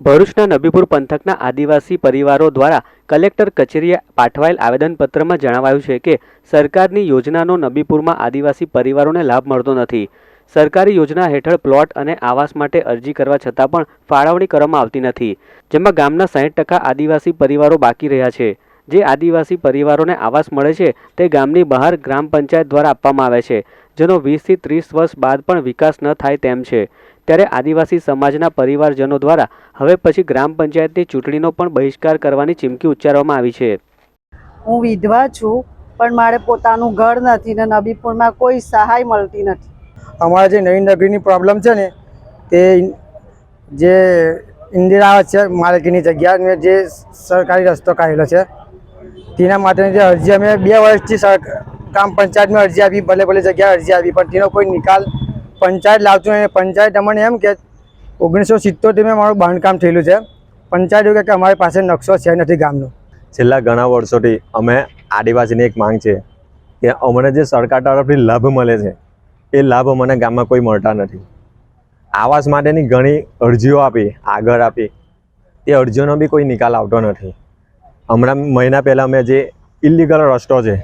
ભરૂચના નબીપુર પંથકના આદિવાસી પરિવારો દ્વારા કલેક્ટર કચેરીએ પાઠવાયેલ આવેદનપત્રમાં જણાવાયું છે કે સરકારની યોજનાનો નબીપુરમાં આદિવાસી પરિવારોને લાભ મળતો નથી. સરકારી યોજના હેઠળ પ્લોટ અને આવાસ માટે અરજી કરવા છતાં પણ ફાળવણી કરવામાં આવતી નથી. જેમાં ગામના સાહીઠ ટકા આદિવાસી પરિવારો બાકી રહ્યા છે. જે આદિવાસી પરિવારોને આવાસ મળે છે તે ગામની બહાર ગ્રામ પંચાયત દ્વારા આપવામાં આવે છે. જેનો વીસથી ત્રીસ વર્ષ બાદ પણ વિકાસ ન થાય તેમ છે. ત્યારે આદિવાસી સમાજના પરિવારજનો દ્વારા હવે પછી ગ્રામ પંચાયતની ચૂંટણીનો પણ બહિષ્કાર કરવાની ચીમકી ઉચ્ચારવામાં આવી છે. હું વિધવા છું પણ મારે પોતાનું ઘર નથી ને નબીપુરમાં કોઈ સહાય મળતી નથી. અમારા જે નવીન નગરીની પ્રોબ્લેમ છે ને તે જે ઇન્દિરા છે માલકીની જગ્યા ને જે સરકારી રસ્તો કાઢેલો છે તેના માટેની જે અરજી અમે બે વર્ષથી ગ્રામ પંચાયતમાં અરજી આપી, ભલે ભલે જગ્યાએ અરજી આપી, પણ તેનો કોઈ નિકાલ પંચાયત લાવતું નહીં. પંચાયત અમને એમ કે ઓગણીસો સિત્તોતેરમાં મારું બાંધકામ થયેલું છે. પંચાયત એવું કે અમારી પાસે નકશો છે નથી ગામનો. છેલ્લા ઘણા વર્ષોથી અમે આદિવાસીની એક માંગ છે કે અમને જે સરકાર તરફથી લાભ મળે છે, એ લાભ અમને ગામમાં કોઈ મળતા નથી. આવાસ માટેની ઘણી અરજીઓ આપી આગળ આપી, એ અરજીઓનો બી કોઈ નિકાલ આવતો નથી. હમણાં મહિના પહેલાં અમે જે ઇલિગલ રસ્તો છે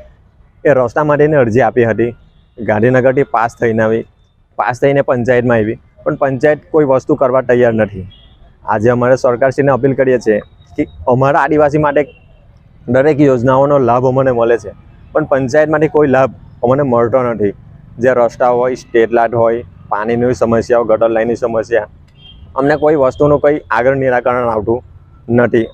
એ રસ્તા માટેની અરજી આપી હતી. ગાંધીનગરથી પાસ થઈને આવી. પાસ થઈને પંચાયતમાં આવી. પણ પંચાયત કોઈ વસ્તુ કરવા તૈયાર નથી. આજે અમારે સરકારશ્રીને અપીલ કરીએ છીએ કે અમારા આદિવાસી માટે દરેક યોજનાઓનો લાભ અમને મળે છે. પણ પંચાયતમાંથી કોઈ લાભ અમને મળતો નથી. જે રસ્તા હોય, સ્ટેટ લાઇટ હોય, પાણીની સમસ્યાઓ ગટર લાઈનની સમસ્યા. અમને કોઈ વસ્તુનું કંઈ આગળ નિરાકરણ આવતું નથી.